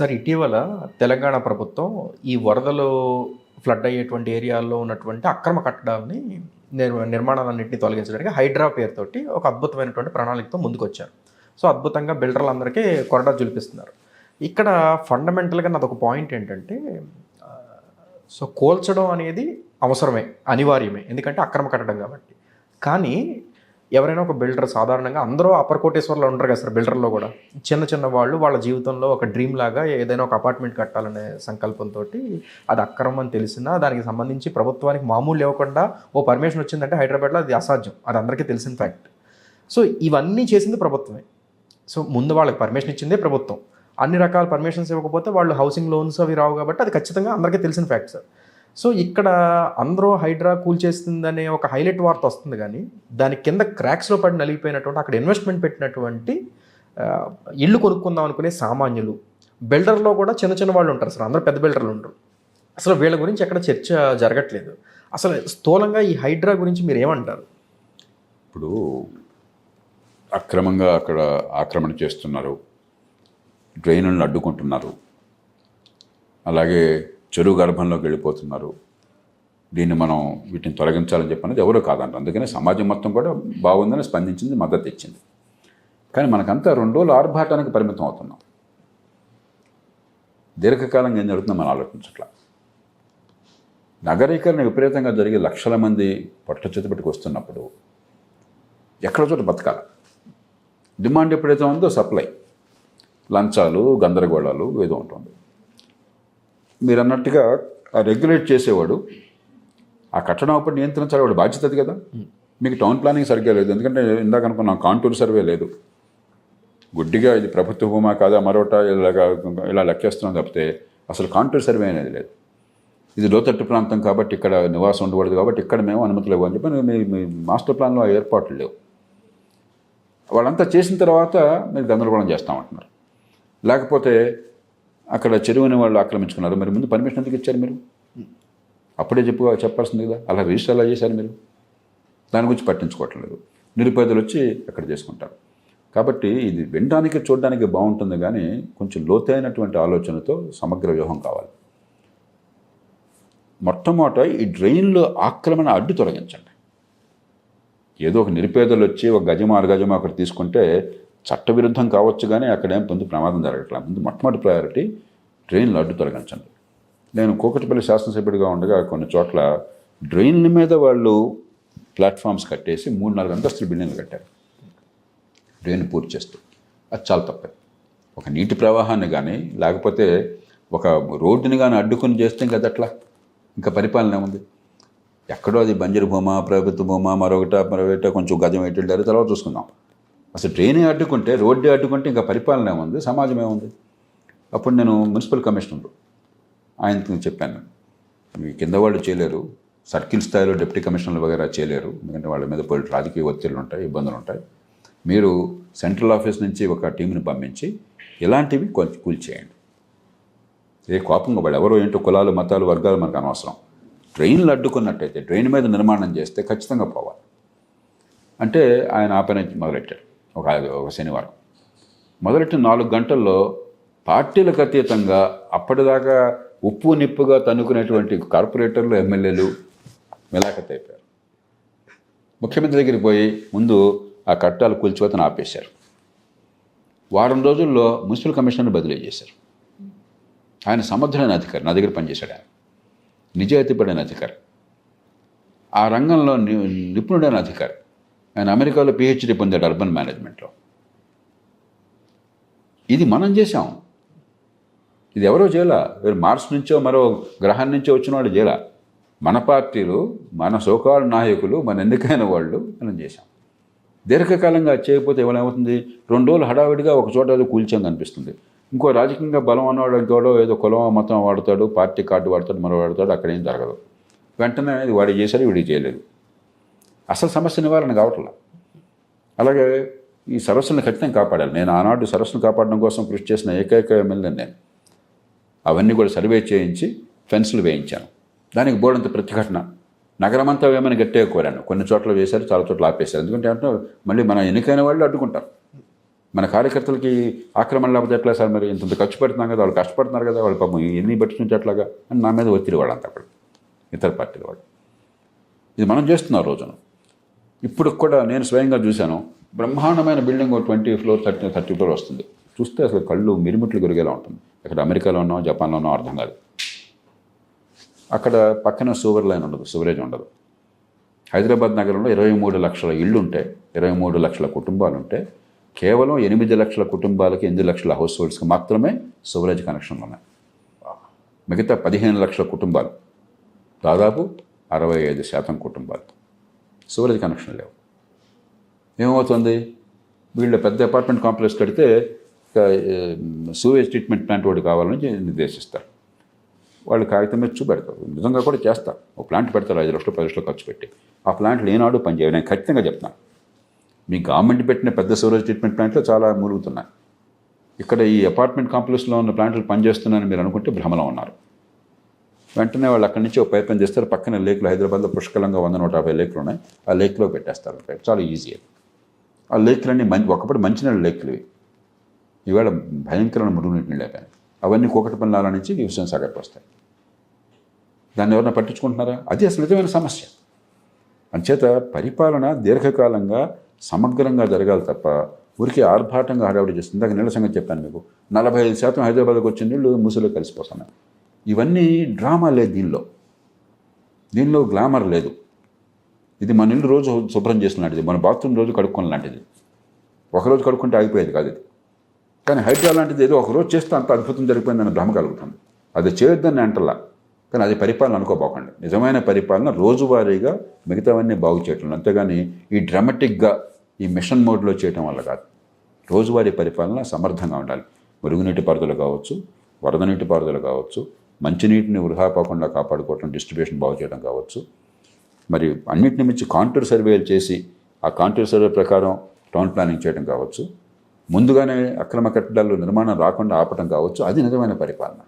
Sir ఇటీవల తెలంగాణ ప్రభుత్వం ఈ వరదలు ఫ్లడ్ అయ్యేటువంటి ఏరియాల్లో ఉన్నటువంటి అక్రమ కట్టడాన్ని నిర్మాణాలన్నింటినీ తొలగించడానికి హైడ్రా పేరుతోటి ఒక అద్భుతమైనటువంటి ప్రణాళికతో ముందుకొచ్చారు. సో అద్భుతంగా బిల్డర్లందరికీ కొరడా జులిపిస్తున్నారు. ఇక్కడ ఫండమెంటల్గా నాదొక పాయింట్ ఏంటంటే సో కోల్చడం అనేది అవసరమే అనివార్యమే. ఎందుకంటే అక్రమ కట్టడం కాబట్టి. కానీ ఎవరైనా ఒక బిల్డర్ సాధారణంగా అందరూ అప్పర్ కోటేశ్వర్లో ఉంటారు కదా సార్ బిల్డర్లో కూడా. చిన్న చిన్న వాళ్ళు వాళ్ళ జీవితంలో ఒక డ్రీమ్ లాగా ఏదైనా ఒక అపార్ట్మెంట్ కట్టాలనే సంకల్పంతో అది అక్రమం అని తెలిసినా దానికి సంబంధించి ప్రభుత్వానికి మామూలు లేవకుండా ఓ పర్మిషన్ వచ్చిందంటే హైదరాబాద్లో అది అసాధ్యం. అది అందరికీ తెలిసిన ఫ్యాక్ట్ సో ఇవన్నీ చేసింది ప్రభుత్వమే. సో ముందు వాళ్ళకి పర్మిషన్ ఇచ్చిందే ప్రభుత్వం. అన్ని రకాల పర్మిషన్స్ ఇవ్వకపోతే వాళ్ళు హౌసింగ్ లోన్స్ అవి రావు కాబట్టి అది ఖచ్చితంగా అందరికీ తెలిసిన ఫ్యాక్ట్ సార్. సో ఇక్కడ అందరూ హైడ్రా కూల్ చేస్తుందనే ఒక హైలైట్ వార్త వస్తుంది కానీ దాని కింద క్రాక్స్లో పడి నలిగిపోయినటువంటి అక్కడ ఇన్వెస్ట్మెంట్ పెట్టినటువంటి ఇల్లు కొనుక్కుందాం అనుకునే సామాన్యులు. బిల్డర్లో కూడా చిన్న చిన్న వాళ్ళు ఉంటారు సార్ అందరూ పెద్ద బిల్డర్లు ఉంటారు. అసలు వీళ్ళ గురించి ఎక్కడ చర్చ జరగట్లేదు. అసలు స్థూలంగా ఈ హైడ్రా గురించి మీరు ఏమంటారు? ఇప్పుడు అక్రమంగా అక్కడ ఆక్రమణ చేస్తున్నారు. డ్రైనులను అడ్డుకుంటున్నారు. అలాగే చెరువు గర్భంలోకి వెళ్ళిపోతున్నారు. దీన్ని మనం వీటిని తొలగించాలని చెప్పినది ఎవరో కాదంటారు. అందుకనే సమాజం మొత్తం కూడా బాగుందని స్పందించింది మద్దతు ఇచ్చింది. కానీ మనకంతా రెండు రోజులు ఆర్భాటానికి పరిమితం అవుతున్నాం. దీర్ఘకాలంగా ఏం జరుగుతుందో మనం ఆలోచించట్లా. నగరీకరణ విపరీతంగా జరిగి లక్షల మంది పొట్ట చేతిపెట్టుకు వస్తున్నప్పుడు ఎక్కడ చోట బతకాలి? డిమాండ్ ఎప్పుడైతే ఉందో సప్లై. లంచాలు గందరగోళాలు ఏదో ఉంటుంది. మీరు అన్నట్టుగా ఆ రెగ్యులేట్ చేసేవాడు. ఆ కట్టడం అప్పుడు నియంత్రించాలి వాడు బాధ్యత కదా. మీకు టౌన్ ప్లానింగ్ సరిగ్గా లేదు. ఎందుకంటే ఇందాక అనుకున్నాం కాంటూర్ సర్వే లేదు. గుడ్డిగా ఇది ప్రభుత్వ భూమా కాదా మరోట ఇలాగా ఇలా లెక్కేస్తున్నాం తప్పితే అసలు కాంటూర్ సర్వే అనేది లేదు. ఇది లోతట్టు ప్రాంతం కాబట్టి ఇక్కడ నివాసం ఉండకూడదు కాబట్టి ఇక్కడ మేము అనుమతులు ఇవ్వని చెప్పి మీ మీ మాస్టర్ ప్లాన్లో ఏర్పాట్లు లేవు. వాళ్ళంతా చేసిన తర్వాత మీరు గందరగోళం చేస్తామంటున్నారు. లేకపోతే అక్కడ చెరువుని వాళ్ళు ఆక్రమించుకున్నారు. మరి ముందు పర్మిషన్ ఎందుకు ఇచ్చారు మీరు? అప్పుడే చెప్పు చెప్పాల్సింది కదా. అలా రిజిస్టర్ ఎలా చేశారు మీరు? దాని గురించి పట్టించుకోవట్లేదు. నిరుపేదలు వచ్చి అక్కడ చేసుకుంటారు. కాబట్టి ఇది వినడానికి చూడడానికి బాగుంటుంది కానీ కొంచెం లోతైనటువంటి ఆలోచనతో సమగ్ర వ్యూహం కావాలి. మొట్టమొదట ఈ డ్రైన్లో ఆక్రమణ అడ్డు తొలగించండి. ఏదో ఒక నిరుపేదలు వచ్చి ఒక గజమా అర అక్కడ తీసుకుంటే చట్టవిరుద్ధం కావచ్చు కానీ అక్కడేం పొందు ప్రమాదం జరగట్లేదు ముందు మొట్టమొదటి ప్రయారిటీ డ్రైన్లు అడ్డు తొలగించండి. నేను కూకటిపల్లి శాసనసభ్యుడిగా ఉండగా కొన్ని చోట్ల డ్రైన్ల మీద వాళ్ళు ప్లాట్ఫామ్స్ కట్టేసి మూడు నాలుగు అంతస్తులు బిల్డింగ్లు కట్టారు. డ్రైన్ పూర్తి చేస్తూ. అది చాలా తప్పే. ఒక నీటి ప్రవాహాన్ని కానీ లేకపోతే ఒక రోడ్డుని కానీ అడ్డుకొని చేస్తే ఇంకా అట్లా ఇంకా పరిపాలన ఏముంది? ఎక్కడో అది బంజరు భూమా ప్రభుత్వ భూమా మరొకట మరొకట కొంచెం గజం ఎటు తర్వాత చూసుకుందాం. అసలు ట్రైనే అడ్డుకుంటే రోడ్డే అడ్డుకుంటే ఇంకా పరిపాలన ఏముంది? సమాజం ఏముంది? అప్పుడు నేను మున్సిపల్ కమిషనర్. ఆయనకి చెప్పాను. మీ కింద వాళ్ళు చేయలేరు. సర్కిల్ స్థాయిలో డిప్యూటీ కమిషనర్లు వగేరా చేయలేరు. ఎందుకంటే వాళ్ళ మీద పోయి రాజకీయ ఒత్తిళ్ళు ఉంటాయి ఇబ్బందులు ఉంటాయి. మీరు సెంట్రల్ ఆఫీస్ నుంచి ఒక టీంని పంపించి ఇలాంటివి కొంచెం కూల్చేయండి ఏ కోపంగా వాళ్ళు ఎవరో ఏంటో కులాలు మతాలు వర్గాలు మనకు అనవసరం. ట్రైన్లు అడ్డుకున్నట్టయితే ట్రైన్ మీద నిర్మాణం చేస్తే ఖచ్చితంగా పోవాలి. అంటే ఆయన ఆ పని మొదలెట్టారు. ఒక ఒక శనివారం. మొదటి నాలుగు గంటల్లో పార్టీలకు అతీతంగా అప్పటిదాకా ఉప్పు నిప్పుగా తన్నుకునేటువంటి కార్పొరేటర్లు ఎమ్మెల్యేలు మిలాఖత్ అయిపోయారు ముఖ్యమంత్రి దగ్గరికి పోయి ముందు ఆ కట్టాలు కూల్చిపోతను ఆపేశారు. వారం రోజుల్లో మున్సిపల్ కమిషనర్ని బదిలీ చేశారు. ఆయన సమర్థుడైన అధికారి నా దగ్గర పనిచేశాడు ఆయన. నిజాయితీ పడిన అధికారి. ఆ రంగంలో ని- నిపుణుడైన అధికారి. ఆయన అమెరికాలో పిహెచ్డి పొందాడు అర్బన్ మేనేజ్మెంట్లో ఇది మనం చేశాం. ఇది ఎవరో చేయాల? వీరు మార్స్ నుంచో మరో గ్రహం నుంచో వచ్చిన వాళ్ళు చేయాల. మన పార్టీలు మన సోకాలు నాయకులు మన ఎన్నికైన వాళ్ళు మనం చేశాం. దీర్ఘకాలంగా చేయకపోతే ఏమవుతుంది? రెండు రోజులు హడావిడిగా ఒక చోట ఏదో కూల్చాం కనిపిస్తుంది ఇంకో రాజకీయంగా బలం అన్నవాడు ఇంకోడో ఏదో కులం మతం వాడతాడు పార్టీ కార్డు వాడతాడు మరో వాడతాడు అక్కడ ఏం జరగదు. వెంటనే ఇది వాడి చేశారు వీడికి చేయలేదు. అసలు సమస్య నివారణ కావట్లా. అలాగే ఈ సరస్సును ఖచ్చితంగా కాపాడాలి. నేను ఆనాడు సరస్సును కాపాడడం కోసం కృషి చేసిన ఏకైక ఎమ్మెల్యే నేను. అవన్నీ కూడా సర్వే చేయించి ఫెన్సులు వేయించాను. దానికి బోర్డంత ప్రతిఘటన. నగరమంతా ఏమైనా గట్టిగా కోరాను. కొన్ని చోట్ల వేశారు చాలా చోట్ల ఆపేశారు. ఎందుకంటే అంటే మళ్ళీ మన ఎన్నికైన వాళ్ళు అడ్డుకుంటారు. మన కార్యకర్తలకి ఆక్రమణ లేకపోతే ఎట్లా సార్ మరి? ఇంత ఖర్చు పెడుతున్నాం కదా వాళ్ళు కష్టపడుతున్నారు కదా వాళ్ళు పాపం ఎన్ని పట్టించి ఎట్లాగా అని నా మీద ఒత్తిడి వాళ్ళంతా అక్కడ ఇతర పార్టీల వాళ్ళు. ఇది మనం చేస్తున్నాం రోజున. ఇప్పుడు కూడా నేను స్వయంగా చూశాను. బ్రహ్మాండమైన building twenty floor thirty thirty floor వస్తుంది. చూస్తే అసలు కళ్ళు మిరుమిట్లు గురిగేలా ఉంటుంది. ఇక్కడ అమెరికాలోనో జపాన్లోనో అర్థం కాదు. అక్కడ పక్కన సూవర్ లైన్ ఉండదు సివరేజ్ ఉండదు. హైదరాబాద్ నగరంలో ఇరవై మూడు లక్షల ఇళ్ళు ఉంటే ఇరవై మూడు లక్షల కుటుంబాలు ఉంటే కేవలం ఎనిమిది లక్షల కుటుంబాలకి ఎనిమిది లక్షల హౌస్ హోల్డ్స్కి మాత్రమే సివరేజ్ కనెక్షన్లు ఉన్నాయి. మిగతా పదిహేను లక్షల కుటుంబాలు దాదాపు అరవై ఐదు శాతం కుటుంబాలు. సివరేజ్ కనెక్షన్ లేవు. ఏమవుతుంది? వీళ్ళు పెద్ద అపార్ట్మెంట్ కాంప్లెక్స్ కడితే సూవేజ్ ట్రీట్మెంట్ ప్లాంట్ వాడు కావాలని నిర్దేశిస్తారు. వాళ్ళు కాగితం మీద చూపెడతారు. నిజంగా కూడా చేస్తారు. ఒక ప్లాంట్ పెడతారు ఐదు లక్షలు పది లక్షలు ఖర్చు పెట్టి. ఆ ప్లాంట్లు లేనాడు పనిచేయాలి నేను ఖచ్చితంగా చెప్తాను. మీ గవర్నమెంట్ పెట్టిన పెద్ద సూరేజ్ ట్రీట్మెంట్ ప్లాంట్లు చాలా మురుగుతున్నాయి. ఇక్కడ ఈ అపార్ట్మెంట్ కాంప్లెక్స్లో ఉన్న ప్లాంట్లు పనిచేస్తున్నాయని మీరు అనుకుంటే భ్రమలో ఉన్నారు. వెంటనే వాళ్ళు అక్కడి నుంచి ఒక పైప్ పని చేస్తారు. పక్కన లేకులు హైదరాబాద్లో పుష్కలంగా వంద నూట యాభై లేకులు ఉన్నాయి ఆ లేక్లో పెట్టేస్తారు. పైప్ చాలా ఈజీ. ఆ లేకులన్నీ మంచి ఒకప్పుడు మంచినీళ్ళ లేకులు ఇవి. ఈవేళ భయంకరమైన మురుగునీటిని నీళ్ళు అవన్నీ అవన్నీ కోకటపల్లాల నుంచి హుస్సేన్ సాగర్కి వస్తాయి. దాన్ని ఎవరైనా పట్టించుకుంటున్నారా? అది అసలు నిజమైన సమస్య. అంచేత పరిపాలన దీర్ఘకాలంగా సమగ్రంగా జరగాలి తప్ప ఊరికి ఆర్భాటంగా హడావిడి చేస్తుంది. దానికి నీళ్ళ సంగతి చెప్పాను మీకు. నలభై ఐదు శాతం హైదరాబాద్కి వచ్చిన నీళ్ళు మూసలో కలిసిపోతున్నాయి. ఇవన్నీ డ్రామా లేదు దీనిలో. దీనిలో గ్లామర్ లేదు. ఇది మన ఇల్లు రోజు శుభ్రం చేసినలాంటిది మన బాత్రూమ్ రోజు కడుక్కొని లాంటిది. ఒకరోజు కడుక్కుంటే ఆగిపోయేది కాదు ఇది. కానీ హైడ్రా లాంటిది ఏదో ఒకరోజు చేస్తే అంత అద్భుతం జరిగిపోయిందని భ్రమ కలుగుతుంది. అది చేయొద్దని అంటలా. కానీ అది పరిపాలన అనుకోబోకండి. నిజమైన పరిపాలన రోజువారీగా మిగతావన్నీ బాగు చేయటం. అంతేగాని ఈ డ్రామాటిక్గా ఈ మిషన్ మోడ్లో చేయటం వల్ల కాదు. రోజువారీ పరిపాలన సమర్థంగా ఉండాలి. మురుగునీటి పారుదల కావచ్చు వరద నీటి పారుదల కావచ్చు మంచినీటిని వృధా పోకుండా కాపాడుకోవటం డిస్ట్రిబ్యూషన్ బాగు చేయడం కావచ్చు. మరి అన్నిటిని మించి కాంటూర్ సర్వేలు చేసి ఆ కాంటూర్ సర్వే ప్రకారం టౌన్ ప్లానింగ్ చేయడం కావచ్చు. ముందుగానే అక్రమ కట్టడాలు నిర్మాణం రాకుండా ఆపటం కావచ్చు. అది నిజమైన పరిపాలన.